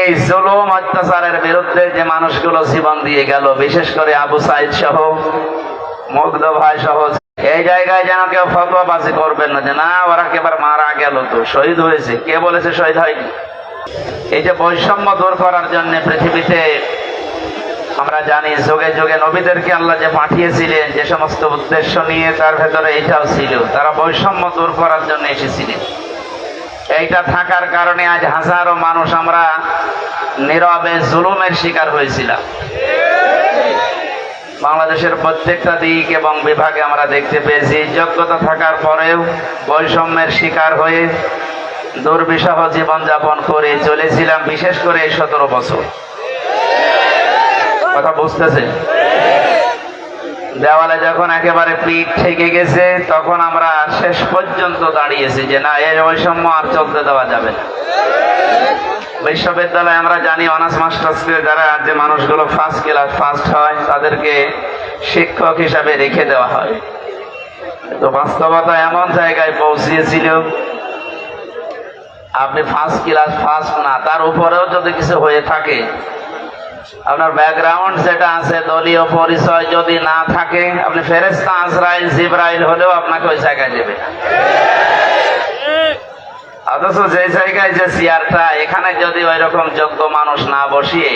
এই জুলুম, অত্যাচারের বিরুদ্ধে যে মানুষগুলো জীবন দিয়ে গেল, বিশেষ করে আবু সাইদ সহ, মুগ্ধ ভাই সহ, এই জায়গায় যেন কেউ ফতোয়াবাজি করবেন না, যে না, ওরা কেবার মারা গেল তো, শহীদ হয়েছে। কে বলেছে শহীদ হয়নি? এই যে বৈষম্য দূর করার জন্য পৃথিবীতে আমরা জানি, যুগে যুগে নবীদেরকে আল্লাহ যে পাঠিয়েছিলেন, যে সমস্ত উদ্দেশ্য নিয়ে তার ভেতরে এটাও ছিল, তারা বৈষম্য দূর করার জন্য এসেছিলেন। এইটা থাকার কারণে আজ হাজারো মানুষ আমরা নীরবে জুলুমের শিকার হয়েছিলাম। বাংলাদেশের প্রত্যেকটা দিক এবং বিভাগে আমরা দেখতে পেয়েছি, যোগ্যতা থাকার পরেও বৈষম্যের শিকার হয়ে দুর্বিষহ জীবনযাপন করে চলেছিলাম, বিশেষ করে এই সতেরো বছর। কথা বুঝতেছে দেওয়ালে যখন একেবারে পিঠ থেকে গেছে, তখন আমরা শেষ পর্যন্ত দাঁড়িয়েছি যে না, এই বৈষম্য আর চলতে দেওয়া যাবে না। বিশ্ববিদ্যালয়ে আমরা জানি, অনার্স মাস্টার্সকে যারা যে মানুষগুলো ফার্স্ট ক্লাস ফার্স্ট হয়, তাদেরকে শিক্ষক হিসাবে রেখে দেওয়া হয়। তো বাস্তবতা এমন জায়গায় পৌঁছিয়েছিল আপনি ফার্স্ট ক্লাস ফার্স্ট না, তার উপরেও যদি কিছু হয়ে থাকে আপনার ব্যাকগ্রাউন্ড যেটা আছে, দলীয় পরিচয় যদি না থাকে, আপনি ফেরেস্তা আজরাইল, জিব্রাইল হলেও আপনাকে ওই জায়গায় দেবে অথচ যে জায়গায় যে চেয়ারটা, এখানে যদি ওই রকম যোগ্য মানুষ না বসিয়ে,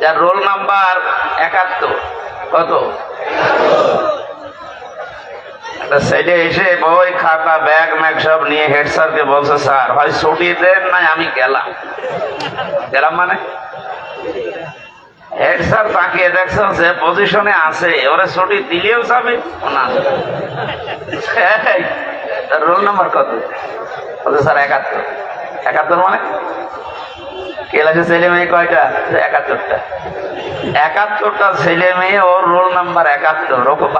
যার রোল নাম্বার একাত্তর, কত? একটা ছেলে এসে বই, খাতা, ব্যাগ, ম্যাগ সব নিয়ে হেড স্যারকে বলছে, স্যার, হয় ছুটি দেন নাই, আমি গেলাম। গেলাম মানে? হেড স্যার তাকিয়ে দেখছেন পজিশনে আছে। ওরা ছুটি দিলেও যাবে না। রোল নাম্বার কত? স্যার, একাত্তর। একাত্তর মানে? ছেলে মেয়ে একাত্তরটা। একাত্তরটা ছেলে মেয়ে, ওর রোল নাম্বার একাত্তর। ও খুব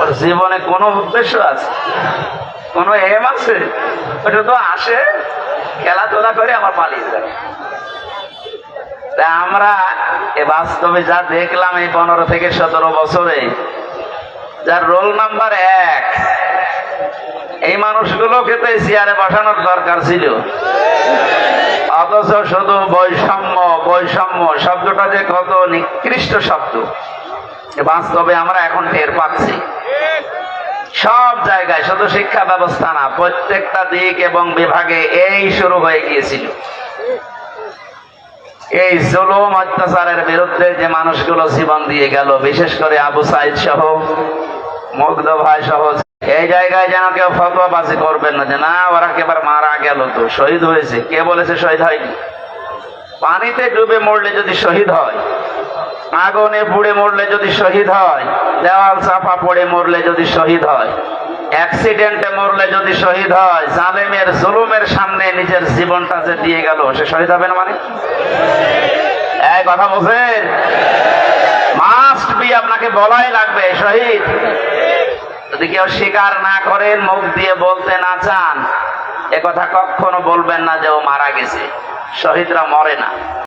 ওর জীবনে কোনো উদ্দেশ্য আছে? কোনো এম আছে? ওটা তো আসে, খেলাধুলা করে আমার পালিয়ে যায়। আমরা এ বাস্তবে যা দেখলাম এই পনেরো থেকে সতেরো বছরে, যার রোল নাম্বার এক, এই মানুষগুলোকে তো চেয়ারে বসানোর দরকার ছিল। অথচ শুধু বৈষম্য বৈষম্য শব্দটা যে কত নিকৃষ্ট শব্দ বাস্তবে আমরা এখন টের পাচ্ছি। সব জায়গায় শুধু শিক্ষা ব্যবস্থা না, প্রত্যেকটা দিক এবং বিভাগে এই শুরু হয়ে গিয়েছিল। এই জুলুম অত্যাচারের বিরুদ্ধে যে মানুষগুলো জীবন দিয়ে গেল, বিশেষ করে আবু সাইদ সহ, মুগ্ধ ভাই সহ, এই জায়গায় যেন কেউ ফতোয়াবাজি করবেন না যে, না, ওরা কেবার মারা গেল তো, শহীদ হয়েছে। কে বলেছে শহীদ হয়নি? পানিতে ডুবে মরলে যদি শহীদ হয়, আগুনে পুড়ে মরলে যদি শহীদ হয়, দেওয়াল চাপা পড়ে মরলে যদি শহীদ হয় অ্যাক্সিডেন্টে মরলে যদি শহীদ হয়, জালেমের জুলুমের সামনে নিজের জীবনটা যে দিয়ে গেল, সে শহীদ হবে না মানে? এই কথা বলছেন? মাস্ট বি আপনাকে বলাই লাগবে, শহীদ। যদি কেউ স্বীকার না করেন, মুখ দিয়ে বলতে না চান কথা কখনো বলবেন না যে ও মারা গেছে। শহীদরা মরে না।